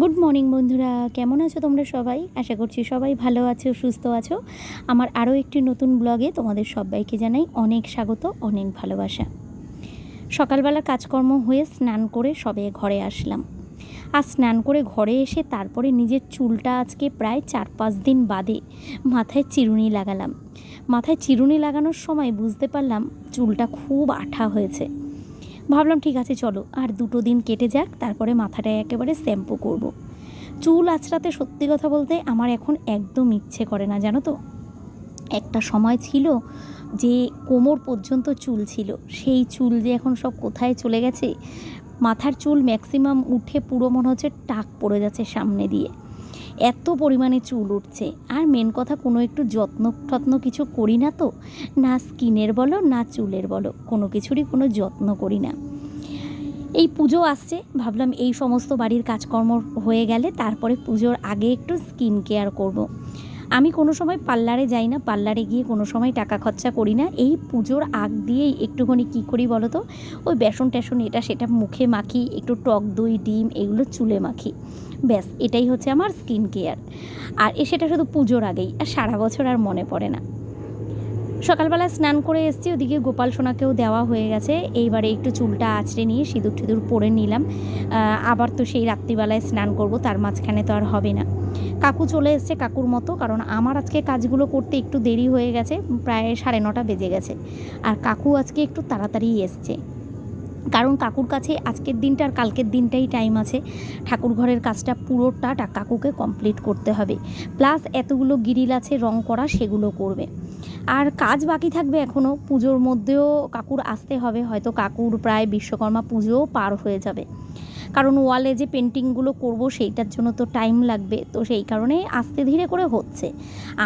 Good morning বন্ধুরা। কেমন আছো তোমরা সবাই? আশা করছি সবাই ভালো আছো, সুস্থ আছো। আমার আরও একটি নতুন ব্লগে তোমাদের সবাইকে জানাই অনেক স্বাগত, অনেক ভালোবাসা। সকালবেলা কাজকর্ম হয়ে স্নান করে সবে ঘরে আসলাম। আর স্নান করে ঘরে এসে তারপরে নিজের চুলটা আজকে প্রায় চার পাঁচ দিন বাদে মাথায় চিরুনি লাগালাম। মাথায় চিরুনি লাগানোর সময় বুঝতে পারলাম চুলটা খুব আঠা হয়েছে। ভাবলাম ঠিক আছে, চলো। আর দুটো দিন কেটে যাক, তারপরে মাথাটায় একেবারে শ্যাম্পু করব। চুল আঁচড়াতে সত্যি কথা বলতে আমার এখন একদম ইচ্ছে করে না, জানো তো? একটা সময় ছিল যে কোমর পর্যন্ত চুল ছিল। সেই চুল যে এখন সব কোথায় চলে গেছে, মাথার চুল ম্যাক্সিমাম উঠে পুরো মনে হচ্ছে টাক পড়ে যাচ্ছে সামনে দিয়ে। এত পরিমাণে চুল উঠছে। আর মেন কথা, কোনো একটু যত্ন টত্ন কিছু করি না তো? না স্কিনের বলো, না চুলের বলো, কোনো কিছুরই কোনো যত্ন করি না। এই পুজো আসছে, ভাবলাম এই সমস্ত বাড়ির কাজকর্ম হয়ে গেলে তারপরে পুজোর আগে একটু স্কিন কেয়ার করব। আমি কোনো সময় পার্লারে যাই না, পার্লারে গিয়ে কোনো সময় টাকা খরচা করি না। এই পুজোর আগ দিয়েই একটুখানি কী করি বলো তো? ওই বেসন টেসন এটা সেটা মুখে মাখি, একটু টক দই, ডিম, এগুলো চুলে মাখি। ব্যাস, এটাই হচ্ছে আমার স্কিন কেয়ার আর এ সেটা শুধু পুজোর আগেই, আর সারা বছর আর মনে পড়ে না। সকালবেলা স্নান করে এসেছি, ওদিকে গোপাল সোনাকেও দেওয়া হয়ে গেছে। এইবারে একটু চুলটা আঁচড়ে নিয়ে সিঁদুর টিঁদুর পরে নিলাম। আবার তো সেই রাত্রিবেলায় স্নান করব, তার মাঝখানে তো আর হবে না। কাকু চলে এসছে কাকুর মতো, কারণ আমার আজকে কাজগুলো করতে একটু দেরি হয়ে গেছে, প্রায় সাড়ে নটা বেজে গেছে। আর কাকু আজকে একটু তাড়াতাড়ি এসছে। কারণ কাকুর কাছে আজকের দিনটা আর কালকের দিনটাই টাইম আছে। ঠাকুর ঘরের কাজটা পুরোটা কাকুকে কমপ্লিট করতে হবে। প্লাস এতগুলো গিরিল আছে, রং করা, সেগুলো করবে। আর কাজ বাকি থাকবে এখনও পুজোর মধ্যেও কাকুর আসতে হবে। হয়তো কাকুর প্রায় বিশ্বকর্মা পুজোও পার হয়ে যাবে। কারণ ওয়ালে যে পেন্টিংগুলো করব সেইটার জন্য তো টাইম লাগবে, তো সেই কারণে আস্তে ধীরে করে হচ্ছে।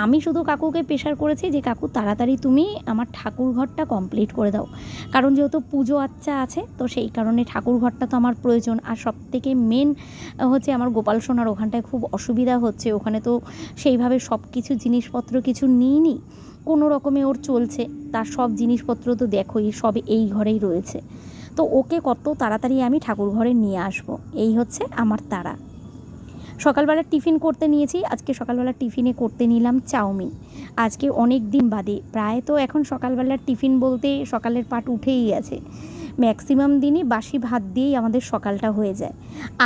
আমি শুধু কাকুকে প্রেশার করেছি যে, কাকু, তাড়াতাড়ি তুমি আমার ঠাকুর ঘরটা কমপ্লিট করে দাও। কারণ যেহেতু পুজো আচ্ছা আছে, তো সেই কারণে ঠাকুর ঘরটা তো আমার প্রয়োজন। আর সব থেকে মেন হচ্ছে আমার গোপাল সোনার ওখানটায় খুব অসুবিধা হচ্ছে। ওখানে তো সেইভাবে সব কিছু জিনিসপত্র কিছু নিইনি। কোনো রকমে ওর চলছে তার সব জিনিসপত্র তো দেখোই, সব এই ঘরেই রয়েছে। তো ওকে কত তাড়াতাড়ি আমি ঠাকুর ঘরে নিয়ে আসব। এই হচ্ছে আমার তারা সকালবেলা টিফিন করতে নিয়েছি, আজকে সকালবেলা টিফিনে করতে নিলাম চাউমিন। আজকে অনেক দিন বাদে, প্রায় তো এখন সকালবেলার টিফিন বলতে সকালের পাট উঠেই আছে ম্যাক্সিমাম দিনই বাসি ভাত দিয়েই আমাদের সকালটা হয়ে যায়।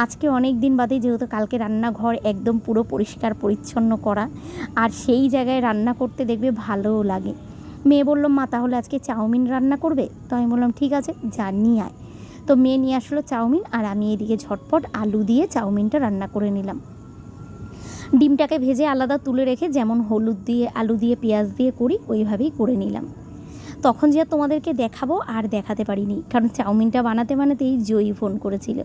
আজকে অনেক দিন বাদে, যেহেতু কালকে রান্নাঘর একদম পুরো পরিষ্কার পরিচ্ছন্ন করা, আর সেই জায়গায় রান্না করতে দেখবে ভালোও লাগে। মেয়ে বলল, মা, তাহলে আজকে চাউমিন রান্না করবে? তো আমি বললাম, ঠিক আছে, যা, নিয়ে আয়। তো মেয়ে নিয়ে আসলো চাউমিন, আর আমি এদিকে ঝটপট আলু দিয়ে চাউমিনটা রান্না করে নিলাম। ডিমটাকে ভেজে আলাদা তুলে রেখে যেমন হলুদ দিয়ে, আলু দিয়ে, পেঁয়াজ দিয়ে করি, ওইভাবেই করে নিলাম। তখন যে তোমাদেরকে দেখাবো আর দেখাতে পারিনি, কারণ চাউমিনটা বানাতে বানাতেই জয়ী ফোন করেছিল।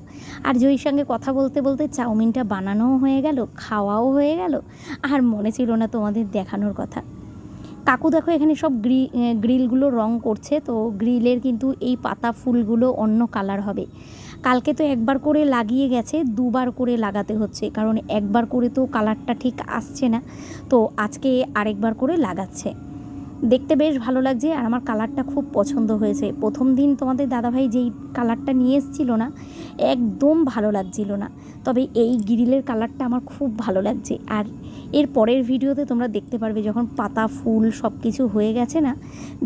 আর জয়ীর সঙ্গে কথা বলতে বলতে চাউমিনটা বানানোও হয়ে গেল, খাওয়াও হয়ে গেল, আর মনে ছিল না তোমাদের দেখানোর কথা। কাকু দেখো এখানে সব গ্রি গ্রিলগুলো রং করছে, তো গ্রিলের কিন্তু এই পাতা ফুলগুলো অন্য কালার হবে। কালকে তো একবার করে লাগিয়ে গেছে, দুবার করে লাগাতে হচ্ছে, কারণ একবার করে তো কালারটা ঠিক আসছে না, তো আজকে আরেকবার করে লাগাচ্ছে। দেখতে বেশ ভালো লাগছে আর আমার কালারটা খুব পছন্দ হয়েছে। প্রথম দিন তোমাদের দাদাভাই যেই কালারটা নিয়ে এসেছিল না, একদম ভালো লাগছিল না। তবে এই গ্রিলের কালারটা আমার খুব ভালো লাগছে। আর এর পরের ভিডিওতে তোমরা দেখতে পারবে যখন পাতা, ফুল সব কিছু হয়ে গেছে না,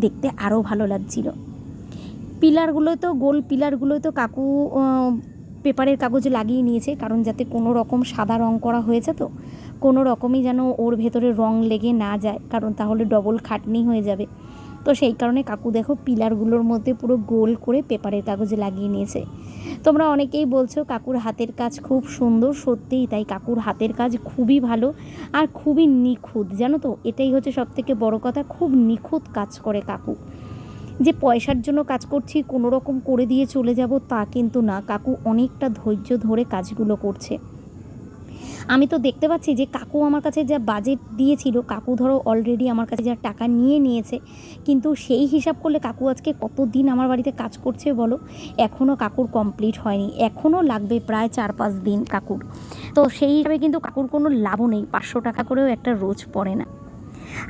দেখতে আরও ভালো লাগছিল। পিলারগুলোয় তো গোল পিলারগুলোয় তো কাকু পেপারের কাগজ লাগিয়ে নিয়েছে, কারণ যাতে কোনো রকম সাদা রং করা হয়েছে তো, কোনো রকমই যেন ওর ভেতরে রং লেগে না যায়, কারণ তাহলে ডবল খাটনি হয়ে যাবে। তো সেই কারণে কাকু দেখো পিলারগুলোর মধ্যে পুরো গোল করে পেপারের কাগজে লাগিয়ে নিয়েছে। তোমরা অনেকেই বলছো কাকুর হাতের কাজ খুব সুন্দর, সত্যিই তাই কাকুর হাতের কাজ খুবই ভালো আর খুবই নিখুঁত। জানো তো, এটাই হচ্ছে সব থেকে বড় কথা, খুব নিখুঁত কাজ করে কাকু। যে পয়সার জন্য কাজ করছি, কোনো রকম করে দিয়ে চলে যাব তা কিন্তু না। কাকু অনেকটা ধৈর্য ধরে কাজগুলো করছে। আমি তো দেখতে পাচ্ছি যে কাকু আমার কাছে যা বাজেট দিয়েছিল, কাকু ধরো অলরেডি আমার কাছে যা টাকা নিয়ে নিয়েছে, কিন্তু সেই হিসাব করলে কাকু আজকে কত দিন আমার বাড়িতে কাজ করছে বলো? এখনও কাকুর কমপ্লিট হয়নি। এখনও লাগবে প্রায় চার পাঁচ দিন কাকুর। তো সেই হিসাবে কিন্তু কাকুর কোনো লাভও নেই। পাঁচশো টাকা করেও একটা রোজ পড়ে না।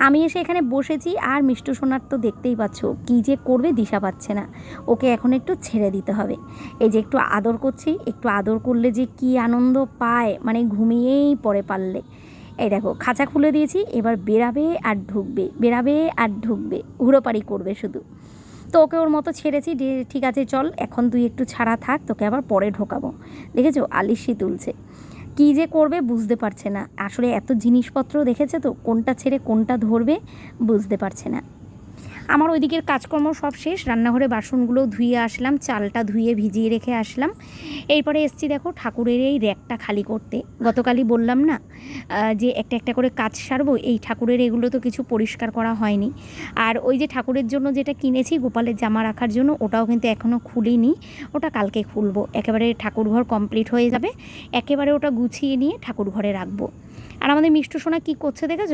আমি এসে এখানে বসেছি আর মিষ্টু সোনার তো দেখতেই পাচ্ছ, কী যে করবে দিশা পাচ্ছে না। ওকে এখন একটু ছেড়ে দিতে হবে। এই যে একটু আদর করছি, একটু আদর করলে যে কি আনন্দ পায় মানে ঘুমিয়েই পড়ে পারলে। এই দেখো, খাঁচা খুলে দিয়েছি, এবার বেরাবে আর ঢুকবে, বেরাবে আর ঢুকবে হুড়োপাড়ি করবে শুধু। তো ওকে ওর মতো ছেড়েছি ঠিক আছে, চল, এখন তুই একটু ছাড়া থাক, তোকে আবার পরে ঢোকাবো। দেখেছ? আলিশি তুলছে। কী যে করবে বুঝতে পারছে না। আসলে এত জিনিসপত্র দেখেছে তো, কোনটা ছেড়ে কোনটা ধরবে বুঝতে পারছে না। আমার ওইদিকের কাজকর্ম সব শেষ। রান্নাঘরে বাসনগুলো ধুয়ে আসলাম, চালটা ধুয়ে ভিজিয়ে রেখে আসলাম। এরপরে এসছি দেখো ঠাকুরের এই র্যাকটা খালি করতে। গতকালই বললাম না যে একটা একটা করে কাজ সারবো, এই ঠাকুরের এগুলো তো কিছু পরিষ্কার করা হয়নি। আর ওই যে ঠাকুরের জন্য যেটা কিনেছি, গোপালের জামা রাখার জন্য, ওটাও কিন্তু এখনও খুলিনি। ওটা কালকে খুলবো। একেবারে ঠাকুর ঘর কমপ্লিট হয়ে যাবে। একেবারে ওটা গুছিয়ে নিয়ে ঠাকুর ঘরে রাখব। আর আমাদের মিষ্ট সোনা কী করছে দেখেছ?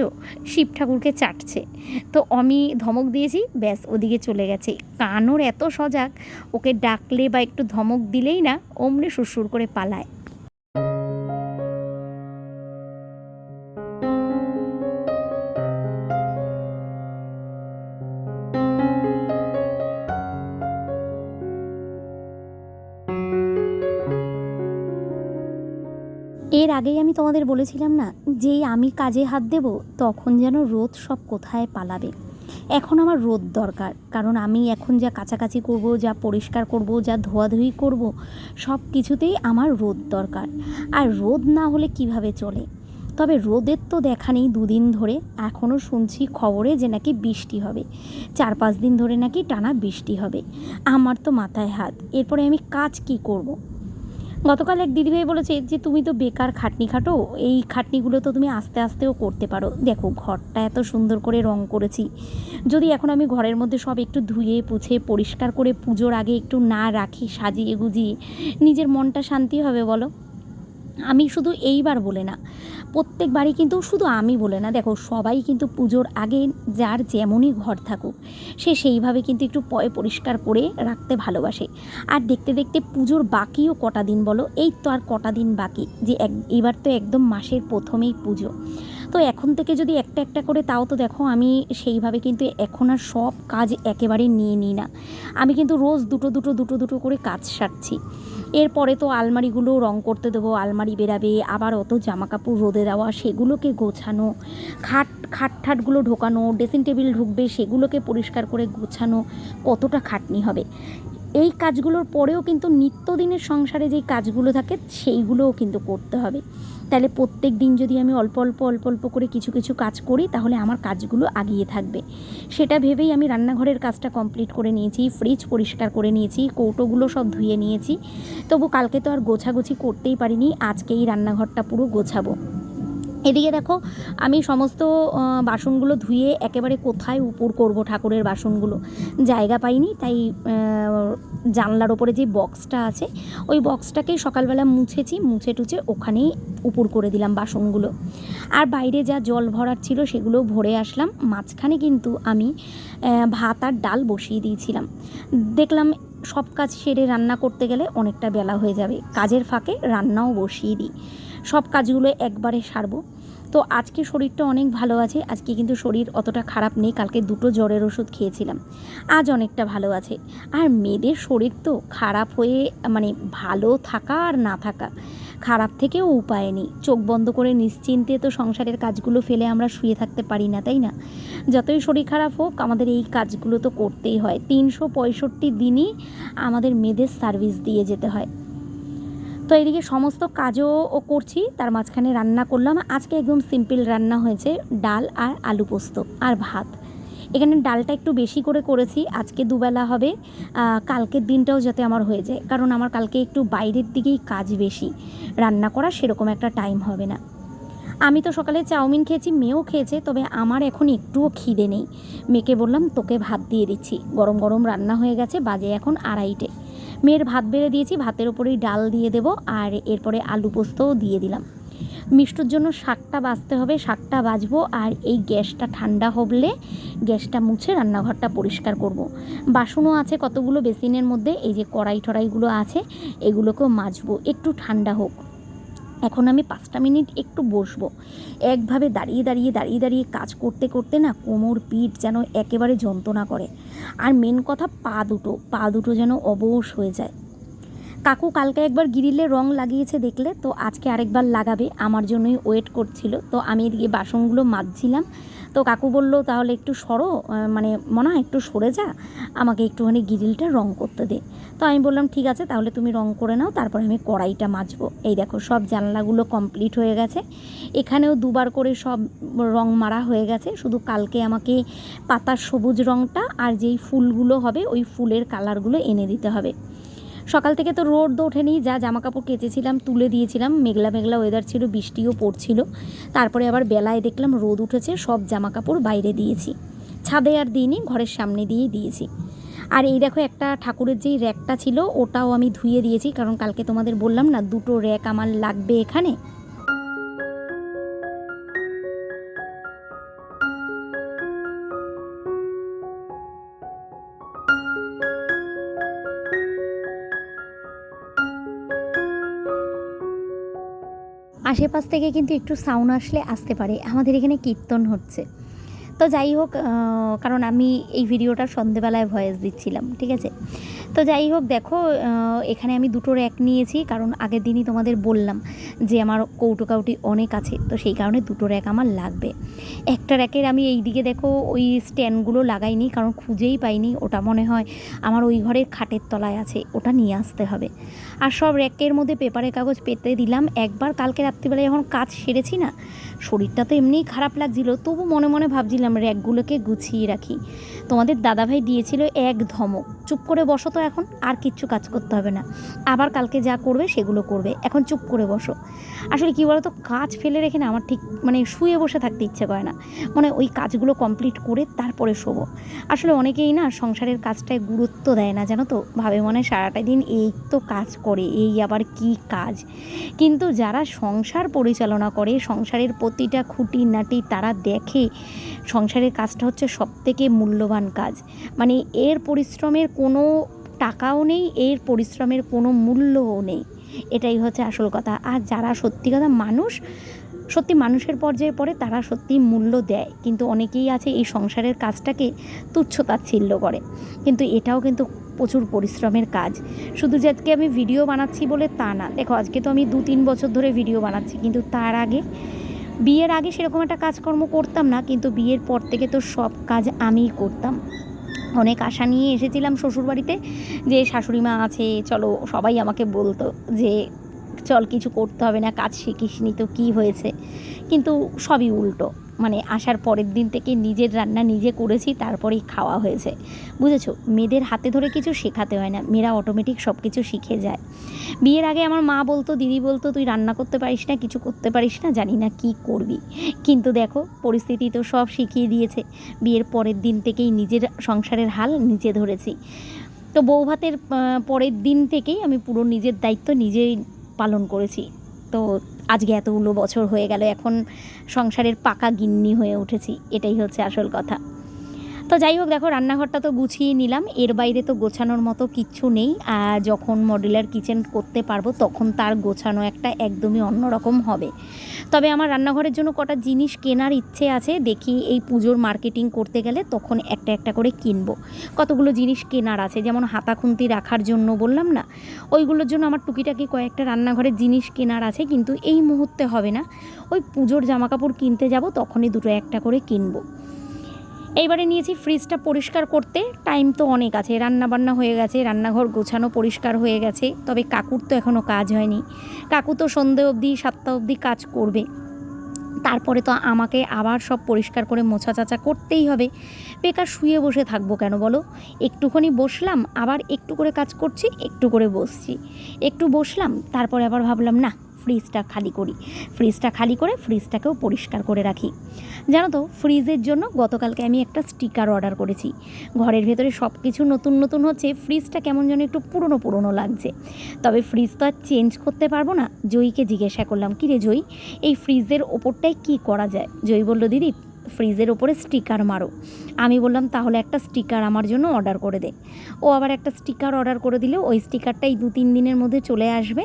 শিব ঠাকুরকে চাটছে। তো আমি ধমক দিয়েছি, ব্যাস ওদিকে চলে গেছে। কানোর এত সজাগ, ওকে ডাকলে বা একটু ধমক দিলেই না, অমনি সুরসুর করে পালায়। এর আগেই আমি তোমাদের বলেছিলাম না যে আমি কাজে হাত দেব, তখন যেন রোদ সব কোথায় পালাবে। এখন আমার রোদ দরকার, কারণ আমি এখন যা কাছাকাছি করব, যা পরিষ্কার করব, যা ধোয়াধুয়ি করব, সব কিছুতেই আমার রোদ দরকার। আর রোদ না হলে কীভাবে চলে? তবে রোদের তো দেখা নেই দুদিন ধরে এখনও শুনছি খবরে যে নাকি বৃষ্টি হবে। চার পাঁচ দিন ধরে নাকি টানা বৃষ্টি হবে। আমার তো মাথায় হাত, এরপরে আমি কাজ কি করব। গতকাল এক দিদিভাই বলেছে যে, তুমি তো বেকার খাটনি খাটো, এই খাটনিগুলো তো তুমি আস্তে আস্তেও করতে পারো। দেখো, ঘরটা এত সুন্দর করে রং করেছি। যদি এখন আমি ঘরের মধ্যে সব একটু ধুয়ে, পুছে, পরিষ্কার করে পুজোর আগে একটু না রাখি, সাজিয়ে গুজিয়ে, নিজের মনটা শান্তি হবে বলো? আমি শুধু এইবার বলে না প্রত্যেকবারই কিন্তু শুধু আমি বলে না। দেখো, সবাই কিন্তু পুজোর আগে যার যেমনই ঘর থাকুক, সে সেইভাবে কিন্তু একটু পয় পরিষ্কার করে রাখতে ভালোবাসে। আর দেখতে দেখতে পুজোর বাকিও কটা দিন বলো, এই তো আর কটা দিন বাকি, যে এক, এবার তো একদম মাসের প্রথমেই পুজো। তো এখন থেকে যদি একটা একটা করে তাও তো দেখো আমি সেইভাবে কিন্তু এখন আর সব কাজ একেবারে নিয়ে নিই না। আমি কিন্তু রোজ দুটো দুটো দুটো দুটো করে কাজ সারছি। এরপরে তো আলমারিগুলো রং করতে দেবো, আলমারি বেরাবে, আবার অত জামা কাপড় রোদে দেওয়া, সেগুলোকে গোছানো, খাট খাট ঠাটগুলো ঢোকানো, ড্রেসিং টেবিল ঢুকবে, সেগুলোকে পরিষ্কার করে গোছানো, কতটা খাটনি হবে? এই কাজগুলোর পরেও কিন্তু নিত্যদিনের সংসারে যেই কাজগুলো থাকে, সেইগুলোও কিন্তু করতে হবে। তাহলে প্রত্যেক দিন যদি আমি অল্প অল্প অল্প অল্প করে কিছু কিছু কাজ করি, তাহলে আমার কাজগুলো আগিয়ে থাকবে। সেটা ভেবেই আমি রান্নাঘরের কাজটা কমপ্লিট করে নিয়েছি ফ্রিজ পরিষ্কার করে নিয়েছি, কৌটোগুলো সব ধুয়ে নিয়েছি। তবু কালকে তো আর গোছাগুছি করতেই পারিনি আজকেই রান্নাঘরটা পুরো গোছাবো। এদিকে দেখো, আমি সমস্ত বাসনগুলো ধুয়ে একেবারে কোথায় উপর করব ঠাকুরের বাসনগুলো, জায়গা পাইনি। তাই জানলার ওপরে যে বক্সটা আছে, ওই বক্সটাকেই সকালবেলা মুছেছি, মুছে টুছে ওখানেই উপর করে দিলাম বাসনগুলো। আর বাইরে যা জল ভরার ছিল সেগুলো ভরে আসলাম। মাঝখানে কিন্তু আমি ভাত আর ডাল বসিয়ে দিয়েছিলাম। দেখলাম সব কাজ সেরে রান্না করতে গেলে অনেকটা বেলা হয়ে যাবে। কাজের ফাঁকে রান্নাও বসিয়ে দিই। সব কাজগুলো একবারে সারবো। তো আজকে শরীরটা অনেক ভালো আছে। আজকে কিন্তু শরীর অতটা খারাপ নেই। কালকে দুটো জ্বরের ওষুধ খেয়েছিলাম। আজ অনেকটা ভালো আছে। আর মেয়েদের শরীর তো খারাপ হয়ে মানে ভালো থাকা আর না থাকা। খারাপ থেকেও উপায় নেই। চোখ বন্ধ করে নিশ্চিন্তে তো সংসারের কাজগুলো ফেলে আমরা শুয়ে থাকতে পারি না, তাই না? যতই শরীর খারাপ হোক, আমাদের এই কাজগুলো তো করতেই হয়। তিনশো পঁয়ষট্টি দিনই আমাদের মেয়েদের সার্ভিস দিয়ে যেতে হয়। তো এদিকে সমস্ত কাজও ও করছি, তার মাঝখানে রান্না করলাম। আজকে একদম সিম্পল রান্না হয়েছে, ডাল আর আলু পোস্ত আর ভাত। এখানে ডালটা একটু বেশি করে করেছি, আজকে দুবেলা হবে কালকের দিনটাও যাতে আমার হয়ে যায়, কারণ আমার কালকে একটু বাইরের দিকেই কাজ বেশি, রান্না করা সেরকম একটা টাইম হবে না। আমি তো সকালে চাউমিন খেয়েছি, মেয়েও খেয়েছে, তবে আমার এখন একটুও খিদে নেই। মেয়েকে বললাম, তোকে ভাত দিয়ে দিচ্ছি, গরম গরম রান্না হয়ে গেছে, বাজে এখন আড়াইটে। মেয়ের ভাত বেড়ে দিয়েছি, ভাতের ওপরেই ডাল দিয়ে দেব, আর এরপরে আলু পোস্তও দিয়ে দিলাম। মিষ্টুর জন্য শাকটা বাজতে হবে, শাকটা বাজবো আর এই গ্যাসটা ঠান্ডা হলে গ্যাসটা মুছে রান্নাঘরটা পরিষ্কার করব। বাসনও আছে কতগুলো বেসিনের মধ্যে, এই যে কড়াই টড়াইগুলো আছে, এগুলোকেও মাজবো, একটু ঠান্ডা হোক। এখন আমি পাঁচটা মিনিট একটু বসবো। একভাবে দাঁড়িয়ে দাঁড়িয়ে দাঁড়িয়ে দাঁড়িয়ে কাজ করতে করতে না কোমর পিঠ যেন একেবারে যন্ত্রণা করে। আর মেন কথা পা দুটো পা দুটো যেন অবশ হয়ে যায়। কাকু কালকে একবার গ্রিলে রং লাগিয়েছে দেখলে, তো আজকে আরেকবার লাগাবে, আমার জন্যই ওয়েট করছিল। তো আমি এদিকে বাসনগুলো মাজছিলাম। তো কাকু বলল, তাহলে একটু সরো মানে মনে হয় একটু সরে যা, আমাকে একটুখানি গ্রিলটা রং করতে দে। তো আমি বললাম, ঠিক আছে, তাহলে তুমি রং করে নাও, তারপরে আমি কড়াইটা মাজবো। এই দেখো, সব জানলাগুলো কমপ্লিট হয়ে গেছে। এখানেও দুবার করে সব রং মারা হয়ে গেছে। শুধু কালকে আমাকে পাতার সবুজ রংটা আর যেই ফুলগুলো হবে, ওই ফুলের কালারগুলো এনে দিতে হবে। সকাল থেকে তো রোদ ওঠেনি, যা জামা কাপড় কেচেছিলাম, তুলে দিয়েছিলাম, মেঘলা মেঘলা ওয়েদার ছিল, বৃষ্টিও পড়ছিল। তারপরে আবার বেলায় দেখলাম রোদ উঠেছে, সব জামা কাপড় বাইরে দিয়েছি। ছাদে আর দিইনি, ঘরের সামনে দিয়েই দিয়েছি। আর এই দেখো একটা ঠাকুরের যেই র্যাকটা ছিল, ওটাও আমি ধুয়ে দিয়েছি, কারণ কালকে তোমাদের বললাম না, দুটো র্যাক আমার লাগবে এখানে। আশেপাশ থেকে কিন্তু একটু সাউন্ড আসলে আসতে পারে। আমাদের এখানে কীর্তন হচ্ছে। তো যাই হোক কারণ আমি এই ভিডিওটা সন্ধেবেলায় ভয়েস দিচ্ছিলাম, ঠিক আছে? তো যাই হোক, দেখো এখানে আমি দুটো র্যাক নিয়েছি, কারণ আগের দিনই তোমাদের বললাম যে আমার কৌটো কাউটি অনেক আছে, তো সেই কারণে দুটো র্যাক আমার লাগবে। একটা র্যাকের আমি এই দিকে দেখো, ওই স্ট্যান্ডগুলো লাগাইনি, কারণ খুঁজেই পাইনি, ওটা মনে হয় আমার ওই ঘরের খাটের তলায় আছে, ওটা নিয়ে আসতে হবে। আর সব র্যাকের মধ্যে পেপারের কাগজ পেতে দিলাম, একবার কালকে রাত্রিবেলায় যখন কাজ সেরেছি না শরীরটা তো এমনিই খারাপ লাগছিল, তবু মনে মনে ভাবছিলাম র্যাকগুলোকে গুছিয়ে রাখি। তোমাদের দাদাভাই দিয়েছিল এক ধমক। চুপ করে বসো তো এখন, আর কিচ্ছু কাজ করতে হবে না। আবার কালকে যা করবে সেগুলো করবে, এখন চুপ করে বসো। আসলে কী বলো তো কাজ ফেলে রেখে না আমার ঠিক মানে শুয়ে বসে থাকতে ইচ্ছে করে না। মানে ওই কাজগুলো কমপ্লিট করে তারপরে শোবো। আসলে অনেকেই না সংসারের কাজটায় গুরুত্ব দেয় না, জানো তো? ভাবে মনে সারাটা দিন এই তো কাজ করে, এই আবার কি কাজ? কিন্তু যারা সংসার পরিচালনা করে, সংসারের প্রতিটা খুঁটিনাটি তারা দেখে সংসারের কাজটা হচ্ছে সবথেকে মূল্যবান কাজ। মানে এর পরিশ্রমের কোনো টাকাও নেই, এর পরিশ্রমের কোনো মূল্যও নেই। এটাই হচ্ছে আসল কথা। আর যারা সত্যি কথা মানুষ, সত্যি মানুষের পর্যায়ে পড়ে তারা সত্যি মূল্য দেয়। কিন্তু অনেকেই আছে এই সংসারের কাজটাকে তুচ্ছ তাচ্ছিল্য করে। কিন্তু এটাও কিন্তু প্রচুর পরিশ্রমের কাজ। শুধু যে আজকে আমি ভিডিও বানাচ্ছি বলে তা না। দেখো, আজকে তো আমি দু তিন বছর ধরে ভিডিও বানাচ্ছি। কিন্তু তার আগে বিয়ের আগে সেরকম একটা কাজকর্ম করতাম না, কিন্তু বিয়ের পর থেকে তো সব কাজ আমিই করতাম। অনেক আশা নিয়ে এসেছিলাম শ্বশুরবাড়িতে যে শাশুড়ি মা আছে, চলো সবাই আমাকে বলতো যে, চল কিছু করতে হবে না, কাজ শিখিস নি তো কী হয়েছে? কিন্তু সবই উল্টো। মানে আসার পরের দিন থেকে নিজের রান্না নিজে করেছি, তারপরেই খাওয়া হয়েছে। বুঝেছ? মেয়েদের হাতে ধরে কিছু শেখাতে হয় না। মেয়েরা অটোমেটিক সব কিছু শিখে যায়। বিয়ের আগে আমার মা বলতো, দিদি বলতো, তুই রান্না করতে পারিস না, কিছু করতে পারিস না, জানি না কি করবি। কিন্তু দেখো, পরিস্থিতি তো সব শিখিয়ে দিয়েছে। বিয়ের পরের দিন থেকেই নিজের সংসারের হাল নিজে ধরেছি। তো বউ ভাতের পরের দিন থেকেই আমি পুরো নিজের দায়িত্ব নিজেই পালন করেছি। তো আজকে এতগুলো বছর হয়ে গেল, এখন সংসারের পাকা গিন্নি হয়ে উঠেছি, এটাই হচ্ছে আসল কথা। তো যাই হোক, দেখো, রান্নাঘরটা তো গুছিয়ে নিলাম। এর বাইরে তো গোছানোর মতো কিচ্ছু নেই। আর যখন মডুলার কিচেন করতে পারব, তখন তার গোছানো একটা একদমই অন্যরকম হবে। তবে আমার রান্নাঘরের জন্য কটা জিনিস কেনার ইচ্ছে আছে, দেখি এই পুজোর মার্কেটিং করতে গেলে তখন একটা একটা করে কিনবো। কতগুলো জিনিস কেনার আছে? যেমন হাতা খুন্তি রাখার জন্য বললাম না? ওইগুলোর জন্য আমার টুকিটাকি কয়েকটা রান্নাঘরের জিনিস কেনার আছে, কিন্তু এই মুহূর্তে হবে না। ওই পুজোর জামাকাপড় কিনতে যাব, তখনই দুটো একটা করে কিনবো। এইবারে নিয়েছি ফ্রিজটা পরিষ্কার করতে। টাইম তো অনেক আছে রান্না বান্না হয়ে গেছে, রান্নাঘর গোছানো পরিষ্কার হয়ে গেছে। তবে কাকুর তো এখনও কাজ হয়নি। কাকু তো সন্ধে অবধি, সাতটা অবধি কাজ করবে। তারপরে তো আমাকে আবার সব পরিষ্কার করে মোছা চাচা করতেই হবে। বেকার শুয়ে বসে থাকব কেন বলো? একটুখানি বসলাম, আবার একটু করে কাজ করছি, একটু করে বসছি। একটু বসলাম, তারপরে আবার ভাবলাম, না ফ্রিজটা খালি করি। ফ্রিজটা খালি করে ফ্রিজটাকেও পরিষ্কার করে রাখি। জানো তো, ফ্রিজের জন্য গতকালকে আমি একটা স্টিকার অর্ডার করেছি। ঘরের ভেতরে সব কিছু নতুন নতুন হচ্ছে, ফ্রিজটা কেমন যেন একটু পুরনো পুরনো লাগছে। তবে ফ্রিজ তো আর চেঞ্জ করতে পারব না, জয়ীকে জিজ্ঞাসা করলাম কী রে জয়ী, এই ফ্রিজের ওপরটায় কি করা যায়? জয়ী বলল, দিদি ফ্রিজের ওপরে স্টিকার মারো। আমি বললাম, তাহলে একটা স্টিকার আমার জন্য অর্ডার করে দে। ও আবার একটা স্টিকার অর্ডার করে দিলে। ওই স্টিকারটাই দু তিন দিনের মধ্যে চলে আসবে।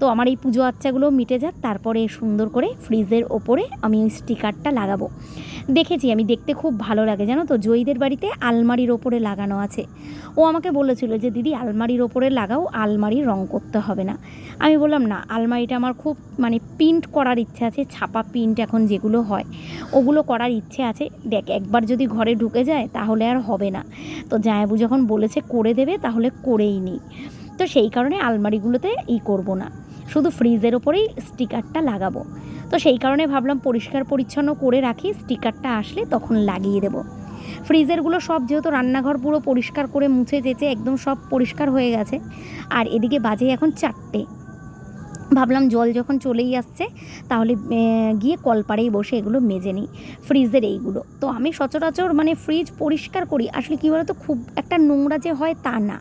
তো আমার এই পুজো আচ্চাগুলো মিটে যাক। তারপরে সুন্দর করে ফ্রিজের ওপরে আমি ওই স্টিকারটা লাগাবো। দেখেছি, আমি দেখতে খুব ভালো লাগে, জানো তো? জয়ীদের বাড়িতে আলমারির ওপরে লাগানো আছে। ও আমাকে বলেছিল যে, দিদি, আলমারির ওপরে লাগাও আলমারি রং করতে হবে না। আমি বললাম, না, আলমারিটা আমার খুব মানে প্রিন্ট করার ইচ্ছে আছে, ছাপা প্রিন্ট এখন যেগুলো হয়, ওগুলো করার ইচ্ছে আছে। দেখ, একবার যদি ঘরে ঢুকে যায়, তাহলে আর হবে না। তো জায়াবু যখন বলেছে, করে দেবে, তাহলে করেই নিই তো সেই কারণে আলমারিগুলোতে ই করব না। শুধু ফ্রিজের ওপরেই স্টিকারটা লাগাবো। তো সেই কারণে ভাবলাম পরিষ্কার পরিচ্ছন্ন করে রাখি, স্টিকারটা আসলে তখন লাগিয়ে দেবো। ফ্রিজেরগুলো সব যেহেতু রান্নাঘর পুরো পরিষ্কার করে মুছে যেচে একদম সব পরিষ্কার হয়ে গেছে, আর এদিকে বাজে এখন চারটে। ভাবলাম জল যখন চলেই আসছে, তাহলে গিয়ে কলপাড়েই বসে এগুলো মেজে নিই, ফ্রিজের এইগুলো। তো আমি সচরাচর মানে ফ্রিজ পরিষ্কার করি, আসলে কী বলতো, খুব একটা নোংরা যে হয় তা না।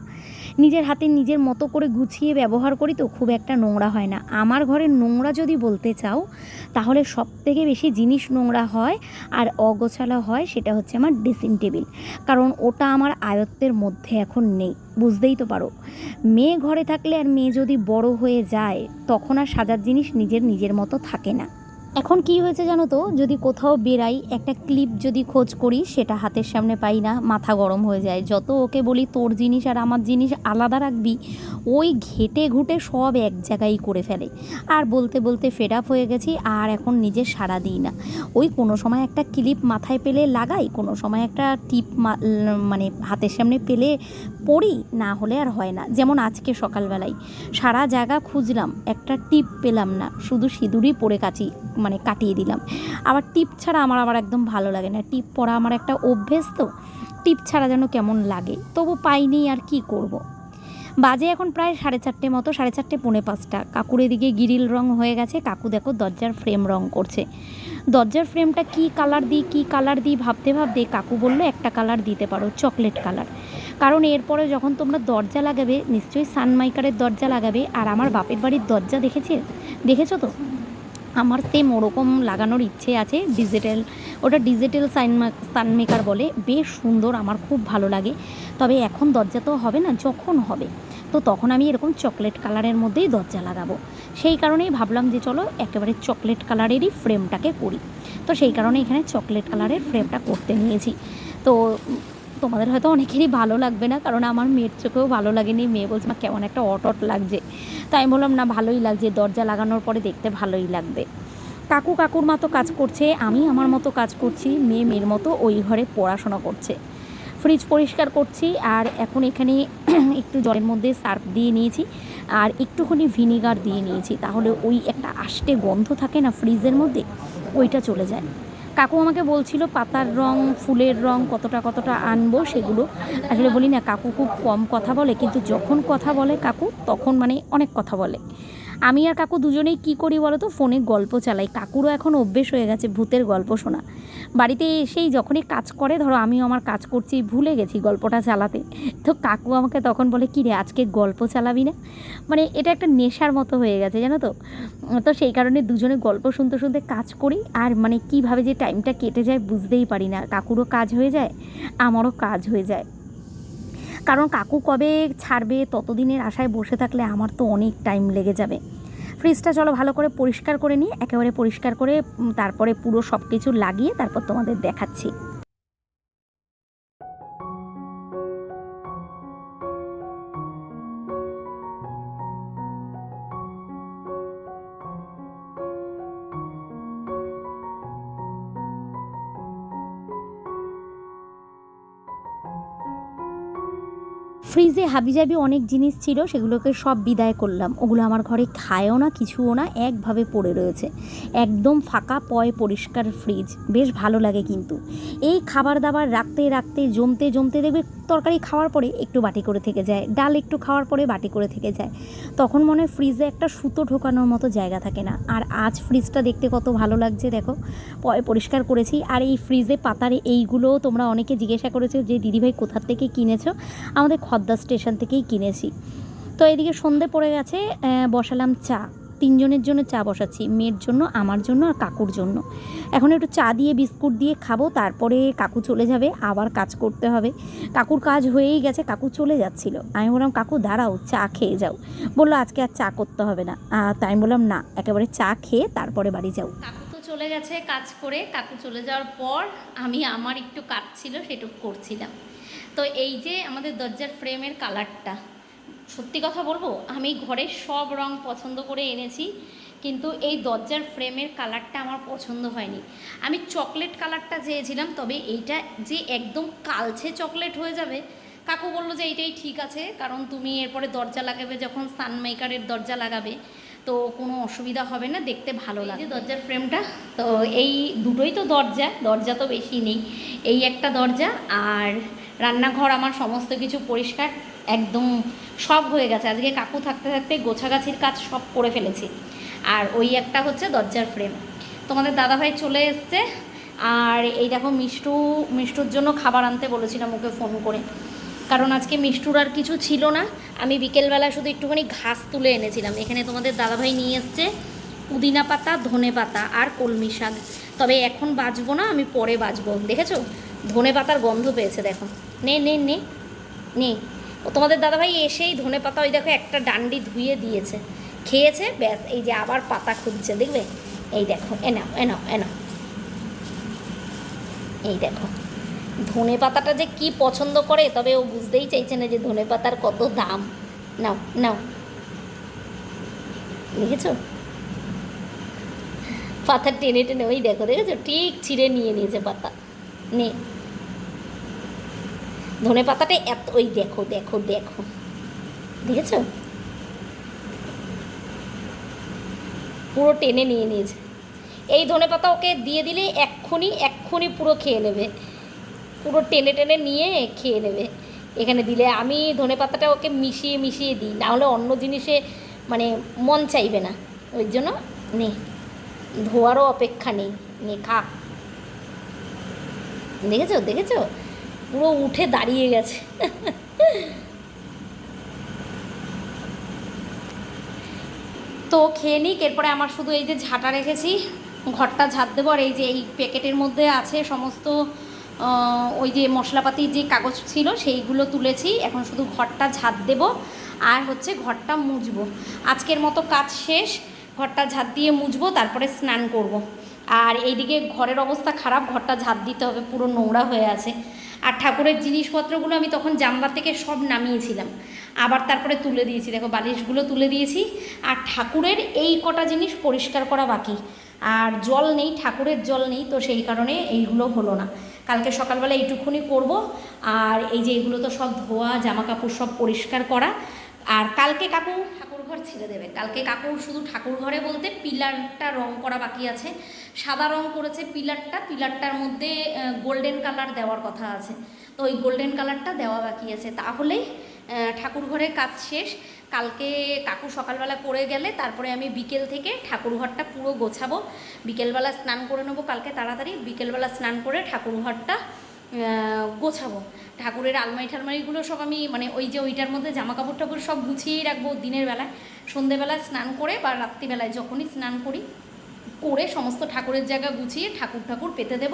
নিজের হাতে নিজের মতো করে গুছিয়ে ব্যবহার করি তো খুব একটা নোংরা হয় না। আমার ঘরের নোংরা যদি বলতে চাও, তাহলে সব থেকে বেশি জিনিস নোংরা হয় আর অগোছালো হয় সেটা হচ্ছে আমার ড্রেসিং টেবিল কারণ ওটা আমার আয়ত্তের মধ্যে এখন নেই, বুঝতেই তো পারো। মেয়ে ঘরে থাকলে আর মেয়ে যদি বড় হয়ে যায়, তখন আর সাজার জিনিস নিজের নিজের মতো থাকে না। এখন কি হয়েছে জানো তো? যদি কোথাও বেরাই একটা ক্লিপ যদি খোঁজ করি, সেটা হাতের সামনে পাই না, মাথা গরম হয়ে যায়। যত ওকে বলি, তোর জিনিস আর আমার জিনিস আলাদা রাখবি, ওই ঘেটে ঘুটে সব এক জায়গায় করে ফেলে। আর বলতে বলতে ফেড আপ হয়ে গেছি, আর এখন নিজে সাড়া দিই না। ওই কোনো সময় একটা ক্লিপ মাথায় পেলে লাগাই, কোনো সময় একটা টিপ মানে হাতের সামনে পেলে পড়ি, না হলে আর হয় না। যেমন আজকে সকালবেলায়, সারা জায়গা খুঁজলাম, একটা টিপ পেলাম না, শুধু সিঁদুরই পরে কাচি। মানে কাটিয়ে দিলাম। আবার টিপ ছাড়া আমার আবার একদম ভালো লাগে না। টিপ পরা আমার একটা অভ্যেস তো। টিপ ছাড়া যেন কেমন লাগে। তবু পাইনি আর কি করব। বাজে এখন প্রায় সাড়ে চারটে মতো, সাড়ে চারটে পৌনে পাঁচটা। কাকুর এদিকে গিরিল রং হয়ে গেছে। কাকু দেখো দরজার ফ্রেম রং করছে। দরজার ফ্রেমটা কি কালার দিই, কি কালার দিই ভাবতে ভাবতে কাকু বলল, একটা কালার দিতে পারো, চকলেট কালার। কারণ এরপরে যখন তোমরা দরজা লাগাবে, নিশ্চয়ই সানমাইকারের দরজা লাগাবে। আর আমার বাপের বাড়ির দরজা দেখেছে? দেখেছ তো? আমার সেম ওরকম লাগানোর ইচ্ছে আছে ডিজিটাল ওটা ডিজিটাল সাইন সানমেকার বলে। বেশ সুন্দর, আমার খুব ভালো লাগে। তবে এখন দরজা তো হবে না, যখন হবে। তো তখন আমি এরকম চকলেট কালারের মধ্যেই দরজা লাগাবো। সেই কারণেই ভাবলাম যে চলো একেবারে চকলেট কালারেরই ফ্রেমটাকে করি। তো সেই কারণে এখানে চকলেট কালারের ফ্রেমটা করতে নিয়েছি। তো তোমাদের হয়তো অনেকেরই ভালো লাগবে না, কারণ আমার মেয়ের চোখেও ভালো লাগেনি। মেয়ে বলছে, মা, কেমন একটা অট অট লাগছে। তাই আমি বললাম, না, ভালোই লাগছে। দরজা লাগানোর পরে দেখতে ভালোই লাগবে। কাকু কাকুর মতো কাজ করছে, আমি আমার মতো কাজ করছি, মেয়ে মেয়ের মতো ওই ঘরে পড়াশোনা করছে। ফ্রিজ পরিষ্কার করছি, আর এখন এখানে একটু জলের মধ্যে সার্ফ দিয়ে নিয়েছি, আর একটুখানি ভিনিগার দিয়ে নিয়েছি, তাহলে ওই একটা আষ্টে গন্ধ থাকে না ফ্রিজের মধ্যে, ওইটা চলে যায়। কাকু আমাকে বলছিল, পাতার রং, ফুলের রং কতটা কতটা আনব সেগুলো। আসলে বলি না, কাকু খুব কম কথা বলে, কিন্তু যখন কথা বলে কাকু, তখন মানে অনেক কথা বলে। আমি আর কাকু দুজনেই কী করি বলো তো ফোনে গল্প চালাই। কাকুরও এখন অভ্যেস হয়ে গেছে ভূতের গল্প শোনা। বাড়িতে এসেই যখনই কাজ করে, ধরো আমিও আমার কাজ করছি, ভুলে গেছি গল্পটা চালাতে। তো কাকু আমাকে তখন বলে, কী রে, আজকে গল্প চালাবি না? মানে এটা একটা নেশার মতো হয়ে গেছে, জানো তো? তো সেই কারণে দুজনে গল্প শুনতে শুনতে কাজ করি। আর মানে কীভাবে যে টাইমটা কেটে যায় বুঝতেই পারি না। কাকুরও কাজ হয়ে যায়, আমারও কাজ হয়ে যায়। কারণ কাকু কবে ছাড়বে, ততদিনের আশায় বসে থাকলে আমার তো অনেক টাইম লেগে যাবে। ফ্রিজটা চলো ভালো করে পরিষ্কার করে নিই, একেবারে পরিষ্কার করে তারপরে পুরো সব কিছু লাগিয়ে তারপর তোমাদের দেখাচ্ছি। ফ্রিজে হাবিজাবি অনেক জিনিস ছিল, সেগুলোকে সব বিদায় করলাম। ওগুলো আমার ঘরে খায়ও না, কিছুও না, একভাবে পড়ে রয়েছে। একদম ফাঁকা পয় পরিষ্কার ফ্রিজ। বেশ ভালো লাগে কিন্তু। এই খাবার দাবার রাখতে রাখতে, জমতে জমতে দেখবে তরকারি খাওয়ার পরে একটু বাটি করে থেকে যায়, ডাল একটু খাওয়ার পরে বাটি করে থেকে যায়। তখন মনে হয় ফ্রিজে একটা সুতো ঢোকানোর মতো জায়গা থাকে না। আর আজ ফ্রিজটা দেখতে কত ভালো লাগছে, দেখো। পরিষ্কার করেছি। আর এই ফ্রিজে পাতার এইগুলো তোমরা অনেকে জিজ্ঞাসা করেছ যে দিদিভাই কোথার থেকে কিনেছো? আমাদের খদ্দা স্টেশন থেকেই কিনেছি। তো এদিকে সন্ধে পড়ে গেছে বসালাম চা। তিনজনের জন্য চা বসাচ্ছি, মেয়ের জন্য, আমার জন্য আর কাকুর জন্য। এখন একটু চা দিয়ে, বিস্কুট দিয়ে খাব, তারপরে কাকু চলে যাবে, আবার কাজ করতে হবে। কাকুর কাজ হয়েই গেছে, কাকু চলে যাচ্ছিল। আমি বললাম, কাকু, দাঁড়াও, চা খেয়ে যাও। বলল, আজকে আর চা করতে হবে না। তাই আমি বললাম, না, একেবারে চা খেয়ে তারপরে বাড়ি যাও। কাকু তো চলে গেছে কাজ করে। কাকু চলে যাওয়ার পর আমি আমার একটু কাজ ছিল, সেটুকু করছিলাম। তো এই যে আমাদের দরজার ফ্রেমের কালারটা সত্যি কথা বলব আমি ঘরের সব রং পছন্দ করে এনেছি কিন্তু এই দরজার ফ্রেমের কালারটা আমার পছন্দ হয়নি। আমি চকলেট কালারটা চেয়েছিলাম তবে এইটা যে একদম কালছে চকলেট হয়ে যাবে কাকু বলল যে এইটাই ঠিক আছে কারণ তুমি এরপরে দরজা লাগাবে যখন সানমেকারের দরজা লাগাবে তো কোনো অসুবিধা হবে না দেখতে ভালো লাগে দরজার ফ্রেমটা তো এই দুটোই তো দরজা দরজা তো বেশি নেই। এই একটা দরজা আর রান্নাঘর আমার সমস্ত কিছু পরিষ্কার। একদম সব হয়ে গেছে। আজকে কাকু থাকতে থাকতে গোছাগাছির কাজ সব করে ফেলেছি। আর ওই একটা হচ্ছে দরজার ফ্রেম তোমাদের দাদাভাই চলে এসছে। আর এই দেখো মিষ্টু, মিষ্টুর জন্য খাবার আনতে বলেছিলাম ওকে ফোন করে। কারণ আজকে মিষ্টুর আর কিছু ছিল না। আমি বিকেলবেলা শুধু একটুখানি ঘাস তুলে এনেছিলাম। এখানে তোমাদের দাদাভাই নিয়ে এসছে পুদিনা পাতা, ধনে পাতা আর কলমি শাক। তবে এখন বাজবো না, আমি পরে বাজবো। দেখেছ? ধনে পাতার গন্ধ পেয়েছে, দেখো। নে নে নে। নে। তোমাদের দাদাভাই এসেই ধনে পাতা ওই দেখো একটা ডান্ডি ধুয়ে দিয়েছে। খেয়েছে, ব্যাস, এই যে আবার পাতা খুঁজছে, দেখবে? এই দেখো এনাও এনাও এনাও এই দেখো, ধনে পাতাটা যে কি পছন্দ করে, তবে ও বুঝতেই চাইছে না যে ধনে পাতার কত দাম। নাও নাও। দেখেছ? পাতা টেনে টেনে, ওই দেখো, দেখেছ? ঠিক ছিঁড়ে নিয়ে নিয়েছে পাতা। নে। ধনে পাতাটা এত, ওই দেখো দেখো দেখো। দেখেছ? পুরো টেনে নিয়ে নিয়েছে। এই ধনে পাতা ওকে দিয়ে দিলে এক্ষুনি এক্ষুনি পুরো খেয়ে নেবে। পুরো টেনে টেনে নিয়ে খেয়ে নেবে। এখানে দিলে আমি ধনে পাতাটা ওকে মিশিয়ে মিশিয়ে দিই। নাহলে অন্য জিনিসে মানে মন চাইবে না। ওই জন্য নে, ধোয়ারও অপেক্ষা নেই। নে, খা। দেখেছ? দেখেছ? পুরো উঠে দাঁড়িয়ে গেছে তো খেয়ে নিক, এরপরে আমার শুধু এই যে ঝাঁটা রেখেছি, ঘরটা ঝাঁট দেবো, আর এই যে এই প্যাকেটের মধ্যে আছে সমস্ত ওই যে মশলাপাতির যে কাগজ ছিল সেইগুলো তুলেছি, এখন শুধু ঘরটা ঝাঁট দেব, আর হচ্ছে ঘরটা মুছবো আজকের মতো কাজ শেষ, ঘরটা ঝাঁট দিয়ে মুছবো, তারপরে স্নান করব। আর এইদিকে ঘরের অবস্থা খারাপ, ঘরটা ঝাঁপ দিতে হবে, পুরো নোংরা হয়ে আছে। আর ঠাকুরের জিনিসপত্রগুলো আমি তখন জানলা থেকে সব নামিয়েছিলাম। আবার তারপরে তুলে দিয়েছি, দেখো বালিশগুলো তুলে দিয়েছি। আর ঠাকুরের এই কটা জিনিস পরিষ্কার করা বাকি। আর জল নেই, ঠাকুরের জল নেই, তো সেই কারণে এইগুলো হলো না। কালকে সকালবেলা এইটুকুনি করব। আর এই যে এগুলো তো সব ধোয়া জামা কাপড় সব পরিষ্কার করা। আর কালকে কাকু ঘর ছেড়ে দেবে। কালকে কাকু শুধু ঠাকুর ঘরে বলতে পিলারটা রং করা বাকি আছে। সাদা রং করেছে পিলারটা পিলারটার মধ্যে গোল্ডেন কালার দেওয়ার কথা আছে। তো ওই গোল্ডেন কালারটা দেওয়া বাকি আছে। তাহলেই ঠাকুর ঘরের কাজ শেষ। কালকে কাকু সকালবেলা করে গেলে তারপরে আমি বিকেল থেকে ঠাকুর ঘরটা পুরো গোছাবো। বিকেলবেলা স্নান করে নেব কালকে তাড়াতাড়ি। বিকেলবেলা স্নান করে ঠাকুর ঘরটা আহ, গোছাবো। ঠাকুরের আলমারি ঠালমারিগুলো সব আমি মানে ওই যে ওইটার মধ্যে জামা কাপড় টাপড় সব গুছিয়েই রাখব দিনের বেলায়। সন্ধেবেলায় স্নান করে বা রাত্রিবেলায় যখনই স্নান করি, করে সমস্ত ঠাকুরের জায়গা গুছিয়ে ঠাকুর ঠাকুর পেতে দেব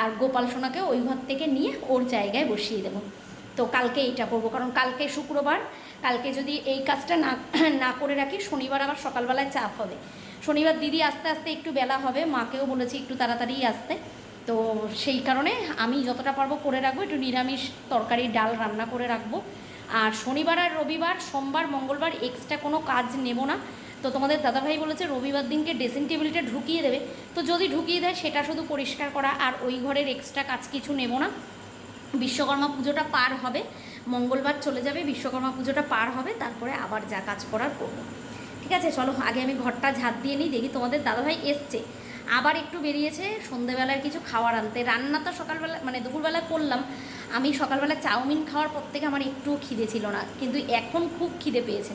আর গোপাল সোনাকে ওই ঘর থেকে নিয়ে ওর জায়গায় বসিয়ে দেবো। তো কালকে এইটা করব, কারণ কালকে শুক্রবার, কালকে যদি এই কাজটা না না করে রাখি, শনিবার আবার সকালবেলায় চাপ হবে। শনিবার দিদি আস্তে আস্তে একটু বেলা হবে, মাকেও বলেছি একটু তাড়াতাড়ি আসতে। তো সেই কারণে আমি যতটা পারব করে রাখব, একটু নিরামিষ তরকারি ডাল রান্না করে রাখব। আর শনিবার আর রবিবার, সোমবার, মঙ্গলবার এক্সট্রা কোনো কাজ নেব না। তো তোমাদের দাদাভাই বলেছে, রবিবার দিনকে ড্রেসিং টেবিলটা ঢুকিয়ে দেবে। তো যদি ঢুকিয়ে দেয়, সেটা শুধু পরিষ্কার করা আর ওই ঘরের এক্সট্রা কাজ কিছু নেব না। বিশ্বকর্মা পুজোটা পার হবে, মঙ্গলবার চলে যাবে, বিশ্বকর্মা পুজোটা পার হবে, তারপরে আবার যা কাজ করার করব। ঠিক আছে, চলো, আগে আমি ঘরটা ঝাঁট দিয়ে নিই, দেখি তোমাদের দাদাভাই এসছে। আবার একটু বেরিয়েছে, সন্ধেবেলার কিছু খাওয়ার আনতে। রান্না তো সকালবেলা মানে দুপুরবেলা করলাম। আমি সকালবেলা চাউমিন খাওয়ার পর থেকে আমার একটুও খিদে ছিল না, কিন্তু এখন খুব খিদে পেয়েছে।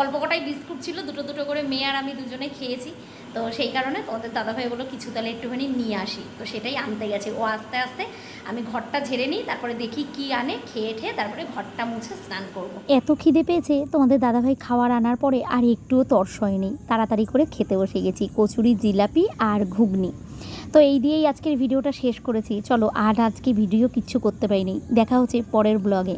অল্প কটাই বিস্কুট ছিল, দুটো দুটো করে মেয়ে আর আমি দুজনে খেয়েছি। তো সেই কারণে তোমাদের দাদাভাই বলল কিছু তাহলে একটুখানি নিয়ে আসি। তো সেটাই আনতে গেছে। ও আস্তে আস্তে আমি ঘরটা ঝেড়ে নিই, তারপরে দেখি কি আনে, খেয়ে ঠেয়ে তারপরে ঘরটা মুছে স্নান করব। এত খিদে পেয়েছে, তোমাদের দাদাভাই খাওয়ার আনার পরে আর একটুও তর্স হয়নি। তাড়াতাড়ি করে খেতে বসে গেছি, কচুরি, জিলাপি আর ঘুগনি। তো এই দিয়েই আজকের ভিডিওটা শেষ করেছি। চলো আর আজকে ভিডিও কিচ্ছু করতে পারিনি। দেখা হচ্ছে পরের ব্লগে।